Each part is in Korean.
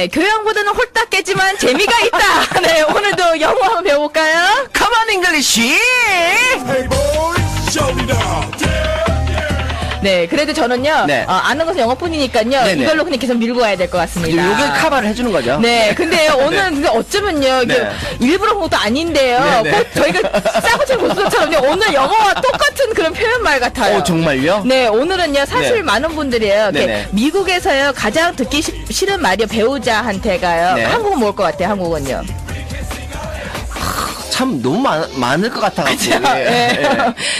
네, 교양보다는 홀딱 깨지만 재미가 있다. 네, 오늘도 영어 한번 배워볼까요? Come on, English! 네, 그래도 저는요, 네. 어, 아는 것은 영어뿐이니까요, 네네. 이걸로 그냥 계속 밀고 가야 될 것 같습니다. 요게 카바를 해주는 거죠? 네, 근데 오늘 근데 어쩌면요, 이게 네. 일부러 한 것도 아닌데요. 네네. 꼭 저희가 싸구치 고수처럼요, 오늘 영어와 똑같은 그런 표현말 같아요. 어, 정말요? 네, 오늘은요, 사실 네. 많은 분들이요, 이렇게 네네. 미국에서요, 가장 듣기 시- 싫은 말이요, 배우자한테가요. 네. 한국은 뭘 것 같아요, 한국은요? 참 너무 많, 많을 것 같아가지고. 예, 네. 예.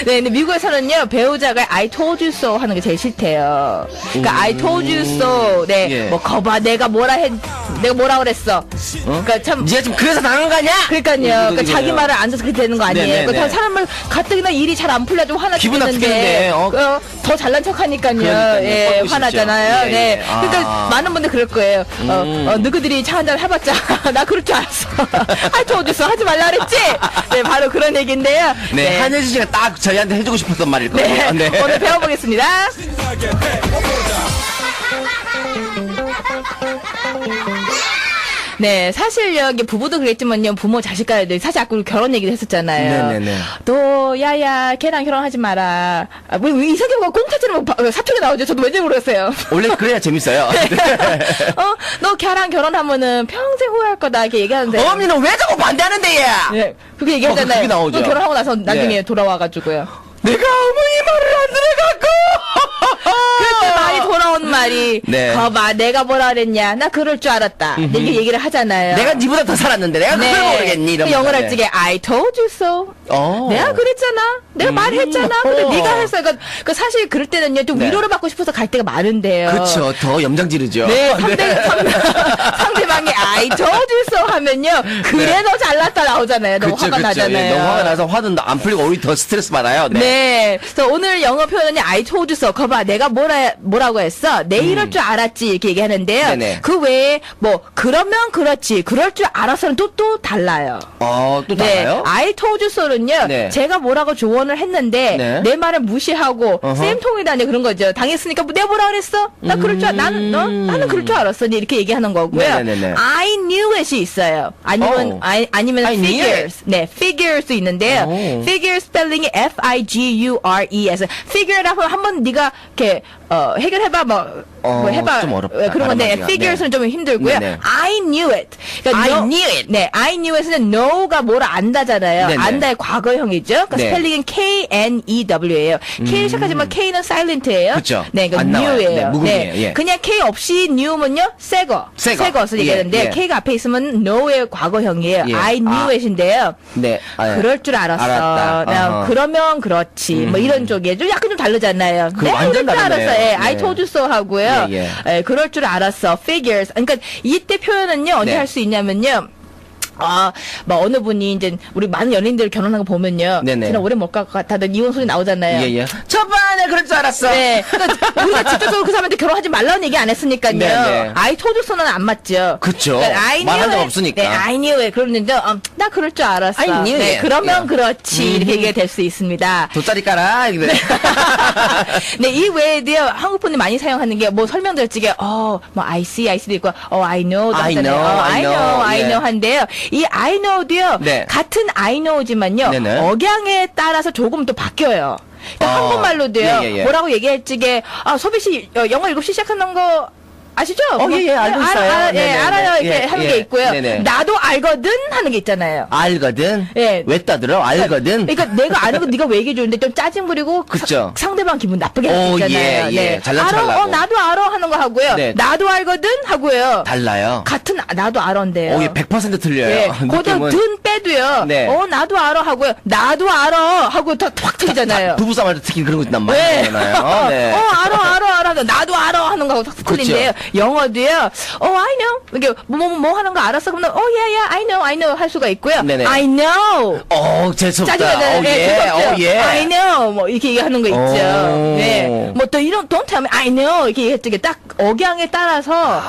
네, 근데 미국에서는요, 배우자가 I told you so 하는 게 제일 싫대요. 그러니까 I told you so, 네, 예. 뭐, 거봐, 내가 뭐라 했, 내가 뭐라 그랬어. 그러니까 참. 니가 지금 그래서 당한 거 아니야? 그러니까요. 그러니까 자기. 말을 안 그렇게 되는 거 아니에요. 네네네. 그러니까 사람을 가뜩이나 일이 잘 안 풀려 좀 화나 기분 죽겠는데 나쁘겠는데, 어. 어, 더 잘난 척 하니까요. 그러니까요. 예. 화나잖아요. 예, 네. 예. 아. 음. 그러니까 많은 분들 그럴 거예요. 어, 어, 누구들이 차 한잔 해봤자 나 그럴 줄 알았어. 아, 저 어딨어 하지 말라 그랬지. 네, 바로 그런 얘기인데요. 네, 한혜진 씨가 딱 저희한테 해주고 싶었던 말일 거예요. 네, 오늘 배워보겠습니다. 네, 사실 여기 부부도 그랬지만요, 부모 자식 간에도 사실 아까 우리 결혼 얘기도 했었잖아요. 네네네. 너 야야 걔랑 결혼하지 마라. 아, 뭐 이상형과 꽁타처럼 바- 사투리 나오죠. 저도 왠지 모르겠어요. 원래 그래야 재밌어요. 어, 너 걔랑 결혼하면은 평생 후회할 거다 이렇게 얘기하는데. 어머니는 왜 자꾸 반대하는데, 얘? 네, 그렇게 얘기하잖아요. 어, 그게 나오죠. 그 결혼하고 나서 나중에 네. 돌아와가지고요. 내가 어머니 말을 안 들어갖고! 그때 말이 돌아온 말이 네. 거봐 내가 뭐라 그랬냐 나 그럴 줄 알았다 이렇게 얘기를 하잖아요 내가 니보다 더 살았는데, 내가 네. 그걸 모르겠니? 그 이러면서. 영어를 할 네. 적에 I told you so 어. 내가 그랬잖아 내가 말했잖아 근데 어. 네가 했어 그러니까 그 사실 그럴 때는요 좀 네. 위로를 받고 싶어서 갈 때가 많은데요 그쵸, 더 염장 지르죠. 네, 상대, 상대, 방이 I told you so 하면요. 그래, 네. 너 잘났다 나오잖아요. 너무 그쵸, 화가 그쵸. 나잖아요. 예, 너무 화가 나서 화는 안 풀리고 오히려 더 스트레스 받아요. 네. 네. 그래서 오늘 영어 표현이 I told you so. 거봐, 내가 뭐라, 뭐라고 했어? 내 이럴 줄 알았지. 이렇게 얘기하는데요. 음. 네네. 그 외에, 뭐, 그러면 그렇지. 그럴 줄 알아서는 또, 또 달라요. 어, 또 네. 달라요? I told you so는요. 네. 제가 뭐라고 조언을 했는데, 네. 내 말을 무시하고, 어허. 쌤통이다니 그런 거죠. 당했으니까 뭐 내가 뭐라 그랬어? 나 그럴 줄, 알- 나는, 너, 나는 그럴 줄 알았어. 이렇게 얘기하는 거고요. 음. 네네네네. I knew it이 있어요. 아니면, 어. 아니, 아니면 I knew figures. 네, figures도 있는데요. 오. figure 스펠링이 F-I-G-U-R-E-에서 figure라고 한번 네가 이렇게 어, 해결해봐 뭐, 어, 뭐 해봐 좀 어렵다. 어, 그런 건데 발음하기가. figures는 좀 힘들고요. 네 네. I knew it. 그러니까 I know- knew it. 네, I knew it은 know가 뭘 안다잖아요. 네 네. 안다의 과거형이죠. 그러니까 네. 음. 스펠링은 K N E W예요. K 시작하지만 K는 silent예요. 그쵸. 네, 그러니까 안 나와요. new예요. 네, 무음이에요. 예. 그냥 K 없이 new면요 새거, 새거. 새거서 예, 얘기하는데 예. K가 앞에 있으면 know의 과거형이에요. 예. I knew 아. it인데요. 네. 아, 예. 그럴 줄 알았어. 알았다. 어허. 그러면 그렇지. 뭐 이런 쪽에 좀 약간 좀 다르잖아요. 그 내가 완전 그럴 줄 다르네요. 알았어. 예, 네. I told you so 하고요. 예, 예, 그럴 줄 알았어. figures. 그러니까 이때 표현은요 언제 네. 할수 있냐면요. 아, 뭐 어느 분이 이제 우리 많은 연예인들 결혼한 거 보면요. 네네. 지난 오래 못 갈 것 같아도 이혼 소리 나오잖아요. 예, 예. 첫번에 그럴 줄 알았어. 네. 그러니까 우리가 직접적으로 그 사람한테 결혼하지 말라는 얘기 안 했으니까요. 네, 네. I you so는 안 맞죠. 그쵸. 그러니까 I 말한 knew 적 it. 없으니까. 네, I knew it. 그러는데 어, 나 그럴 줄 알았어. I knew 네, it. 그러면 예. 그렇지. 이렇게 얘기가 될 수 있습니다. 돗자리 깔아. 이렇게. 네, 이 외에도요, 한국 분이 많이 사용하는 게, 뭐, 설명드렸지게, 어, 뭐, I see, I see도 있고, 어, I know, I 하잖아요. know, 어, I I know, know, I 예. know 한데요. 이 I know도요, 네. 같은 I know지만요, 네네. 억양에 따라서 조금 또 바뀌어요. 그러니까 어, 한국말로도요, 예, 예, 예. 뭐라고 얘기했지게, 아, 소비 씨, 어, 영어 7시 시작하는 거, 아시죠? 어, 예, 예, 알고 알아, 있어요. 알 아, 예, 네네네. 알아요. 이렇게 예, 하는 예. 게 있고요. 네네. 나도 알거든 하는 게 있잖아요. 알거든. 예. 왜 떠들어? 알거든. 그러니까 내가 아는 거 네가 왜 얘기해 주는데 좀 짜증 부리고 그쵸. 사- 상대방이 사람만 기분 나쁘게 오, 있잖아요. 예, 예. 잘난 척 알아, 하려고. 어, 나도 알아 하는 거 하고요. 네. 나도 알거든 하고요. 달라요. 같은 아- 나도 알아인데요. 오, 예, 100% 틀려요. 예, 거기다 느낌은. 든 빼도요. 네. 어, 나도 알아 하고요. 나도 알아 하고 다확 틀리잖아요. 부부싸움 할 때 특히 그런 거 있단 말이잖아요. 어, 네. 알아, 알아, 알아. 나도 알아 하는 거하고 확 그렇죠. 틀린데요. 영어도요. 어, I know. 이게 뭐, 뭐, 뭐 하는 거 알았어. 그러면, 어, yeah, yeah, I know, I know 할 수가 있고요. 네네. I know. 어, 재수없다. 짜증나요. 어, 네, 예. 어, 예. I know. 뭐, 이렇게 얘기하는 거 있죠. 오. 네. 뭐, 또 이런, don't tell me, I know. 이렇게 얘기했던 게 딱 억양에 따라서,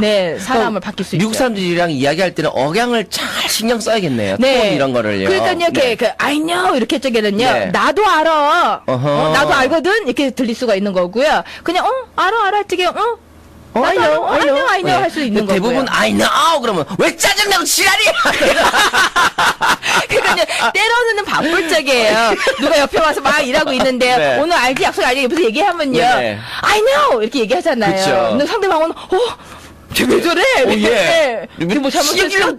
네, 사람을 바뀔 수 있죠. 미국 사람들이랑 이야기할 때는 억양을 잘 신경 써야겠네요. 톤 이런 거를요. 그러니까요, 이렇게, 네. 그, I know, 이렇게 적게는요, 네. 나도 알아. 어, 나도 알거든? 이렇게 들릴 수가 있는 거고요. 그냥, 어, 알아, 알아, 되게, 어, 어, I know, I know, I know 네. 할수 있는 근데 대부분 거고요. I know 그러면 왜 짜증나고 지랄이야. 그러니까요, 때로는 바쁠 적이에요. 누가 옆에 와서 막 일하고 있는데, 네. 오늘 알지, 약속 알지, 옆에서 얘기하면요. 네네. I know! 이렇게 얘기하잖아요. 그쵸. 근데 상대방은, 어, 쟤왜 저래? 오, 예. 네. 뭐 잘못했어?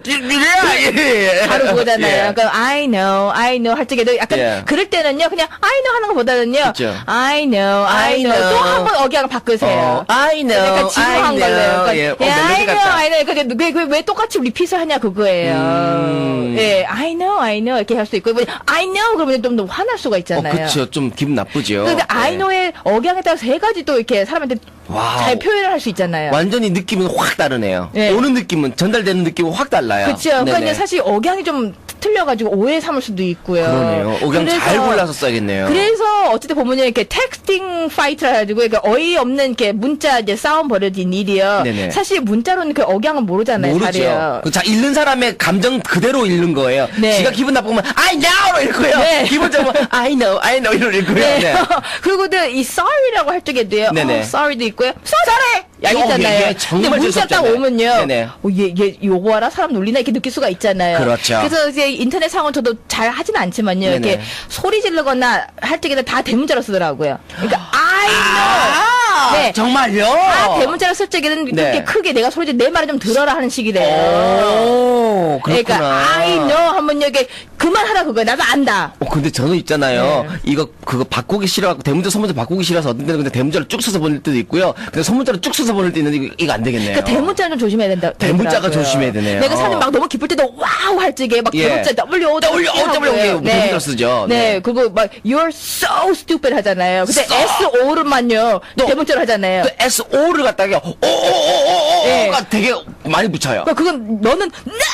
예. 바로 그거잖아요. 예. 그러니까 I know, I know 할 적에도 약간 예. 그럴 때는요, 그냥 I know 하는 것보다는요, 그쵸. I know, I, I know. know. 또 한 번 억양을 바꾸세요. 어, I know, 약간 지루한 I 걸로. know. 그러니까, 예, 어, 예, I know, 같다. I know. 그러니까 왜, 왜, 왜 똑같이 리핏을 하냐 그거예요. 음. 예, I know, I know 이렇게 할 수 있고, 뭐, I know 그러면 좀 더 화날 수가 어, 있잖아요. 그쵸. 좀 기분 나쁘죠. 근데 I 네. know의 억양에 따라서 세 가지 또 이렇게 사람한테 와우. 잘 표현을 할 수 있잖아요. 완전히 느낌은 확 다르네요. 네. 오는 느낌은 전달되는 느낌은 확 달라요. 그렇죠. 그러니까 사실 억양이 좀 틀려가지고 오해 삼을 수도 있고요. 그러네요. 억양 잘 그래서- 골라서 써야겠네요. 그래서 어쨌든 보면요 이렇게 텍스팅 파이트라 가지고 그러니까 어이없는 이렇게 문자 이제 싸움 벌어진 일이요. 네네. 사실 문자로는 그 억양은 모르잖아요. 모르죠. 그 자, 읽는 사람의 감정 그대로 읽는 거예요. 네. 지가 기분 나쁘면 I know로 읽고요. 네. 기분 좋으면 I know, I know 이로 읽고요. 네. 네. 그리고도 이 sorry라고 할 적에도요. 네네. 어, sorry도 있고요. sorry. 야 어, 있잖아요. 예, 예, 정말 근데 문자 딱 재수없잖아요. 오면요. 네네. 어, 얘, 얘 요거 알아? 사람 놀리나 이렇게 느낄 수가 있잖아요. 그렇죠. 그래서 이제 인터넷 상은 저도 잘 하진 않지만요. 네네. 이렇게 소리 지르거나 할 적에는 다 대문자로 쓰더라고요. 그러니까 know. 아, 네. 정말요? 아, 대문자로 쓸 적에는 네. 그렇게 크게 내가 소리 지르 내 말을 좀 들어라 하는 식이래요. 오, 그렇구나. 그러니까 I know 하면 여기 그만하라 그거야. 나도 안다. 어, 근데 저는 있잖아요. 네. 이거, 그거 바꾸기 싫어갖고, 대문자, 소문자 바꾸기 싫어서 어떤 데는 근데 대문자를 쭉 써서 보낼 때도 있고요. 근데 소문자를 쭉 써서 보낼 때 있는데, 이거, 이거 안 되겠네요. 그러니까 대문자는 좀 조심해야 된다. 대문자가 되더라고요. 조심해야 되네요. 내가 사진 막 너무 기쁠 때도 와우 할 적에 막 예. 대문자 W O W W, O, W, O, 대문자로 쓰죠. 네. 네. 그리고 막 you're so stupid 하잖아요. 근데 So. S O를만요 대문자로 하잖아요. 그 SO를 갖다가, 오오오오오가 예. 되게 많이 붙여요. 그러니까 그건 너는 나 어,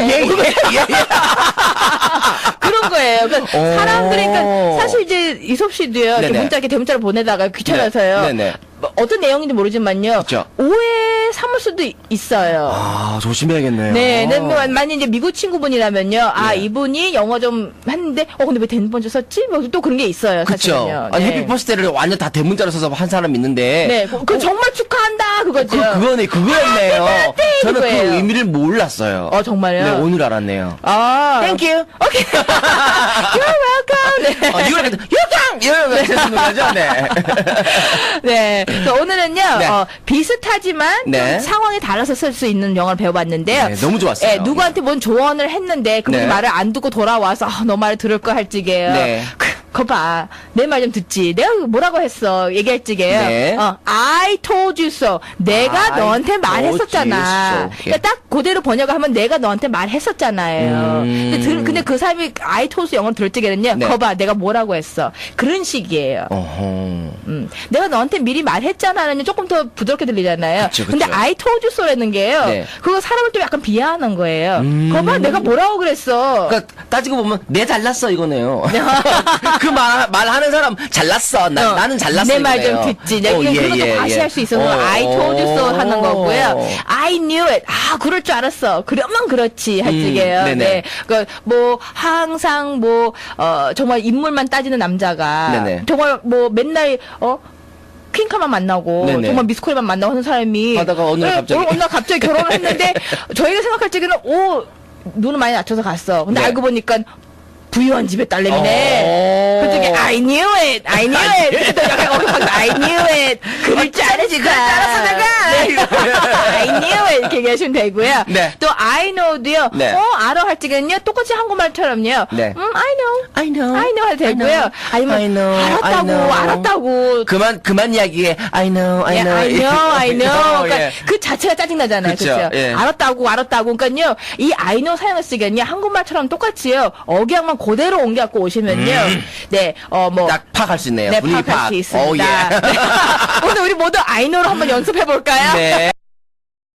예, 예, 예, 예. 그런 거예요. 그러니까 오. 사람들이 그러니까 사실 이제 이섭 씨도요. 이렇게 네네. 문자 이렇게 대문자로 보내다가 귀찮아서요. 네, 네네. 뭐 어떤 내용인지 모르지만요. 그쵸. 오해 삼을 수도 있- 있어요. 아, 조심해야겠네요. 네, 네, 뭐, 만약 이제 미국 친구분이라면요. 아, 네. 이분이 영어 좀 했는데, 어, 근데 왜 대문자 썼지? 뭐 또 그런 게 있어요. 그쵸. 사실은요. 아니, 네. 해피 버스데이를 완전 다 대문자로 써서 한 사람 있는데. 네, 그, 그 정말 축하한다 그거죠. 그, 그거네, 그거였네요. birthday 저는 그 그거예요. 의미를 몰랐어요. 어, 정말요? 네, 오늘 알았네요. 아, you. 오케이. You're welcome. 네. 어, 이거랑 유강! 이러면 쓰는 거죠? 네. 네. 그래서 오늘은요, 네. 어, 비슷하지만 네. 좀 상황에 달아서 쓸 수 있는 영어를 배워봤는데요. 네, 너무 좋았어요. 예, 누구한테 뭔 조언을 했는데 그분이 네. 말을 안 듣고 돌아와서 아, 너 말을 들을 거할 적이에요. 네. 거 봐. 내 말 좀 듣지. 내가 뭐라고 했어. 얘기할 적이에요. 네. 어, I told you so. 내가 I 너한테 말했었잖아. you so. 그러니까 딱 그대로 번역하면 내가 너한테 말했었잖아요. 음. 근데, 들- 근데 그 사람이 I told you 영어를 들을 적에는요. 네. 거 봐. 내가 뭐라고 했어. 그런 식이에요. 어허. 음. 내가 너한테 미리 말했잖아는 조금 더 부드럽게 들리잖아요. 그쵸, 그쵸. 근데 I told you so라는 게요. 네. 그거 사람을 또 약간 비하하는 거예요. 음. 거봐, 내가 뭐라고 그랬어. 그러니까 따지고 보면 내 잘났어 이거네요. 그말 말하는 사람 잘났어. 나, 어, 나는 잘났어. 내 말 좀. 듣지. 내가 어, 예, 그것도 예, 예. 할수 있어서 어, I told you so 어. 하는 거고요. I knew it. 아, 그럴 줄 알았어. 그러면 그렇지. 할 음, 적이에요. 네네. 네. 그, 뭐, 항상 뭐, 어, 정말 인물만 따지는 남자가. 네네. 정말 뭐, 맨날, 어, 퀸카만 만나고 네네. 정말 미스코리만 만나고 하는 사람이 하다가 어느 날 네, 갑자기. 어느 날 갑자기 결혼을 했는데 저희가 생각할 적에는 오 눈을 많이 낮춰서 갔어. 근데 네. 알고 보니까 부유한 집의 딸내미네. I knew it, I knew it. 그때 약간 거기 막 I knew it. 그럴 줄 알았지, 그럴 줄 알았어 내가. I knew it 이렇게 얘기하시면 되고요. 네. 또 I know도요. 네. 어 알아 할 적에는요 똑같이 한국말처럼요. 네. 음 I know, I know. I know 해도 되고요. 아니면 I know, I 알았다고, know. 알았다고. 그만 그만 이야기해. I know, I 예, know. I know, I know. 그러니까 예. 그 자체가 짜증나잖아요. 그쵸, 그렇죠? 예. 알았다고, 알았다고. 그러니까요, 이 I know 사용을 쓰기엔요, 한국말처럼 똑같이요, 억양만 그대로 옮겨갖고 오시면요, 네, 어, 뭐. 딱 파악할 수 있네요. 네, 분위기 파악할 파악. 수 있습니다. 오, 예. 네. 오늘 우리 모두 know로 한번 연습해볼까요? 네.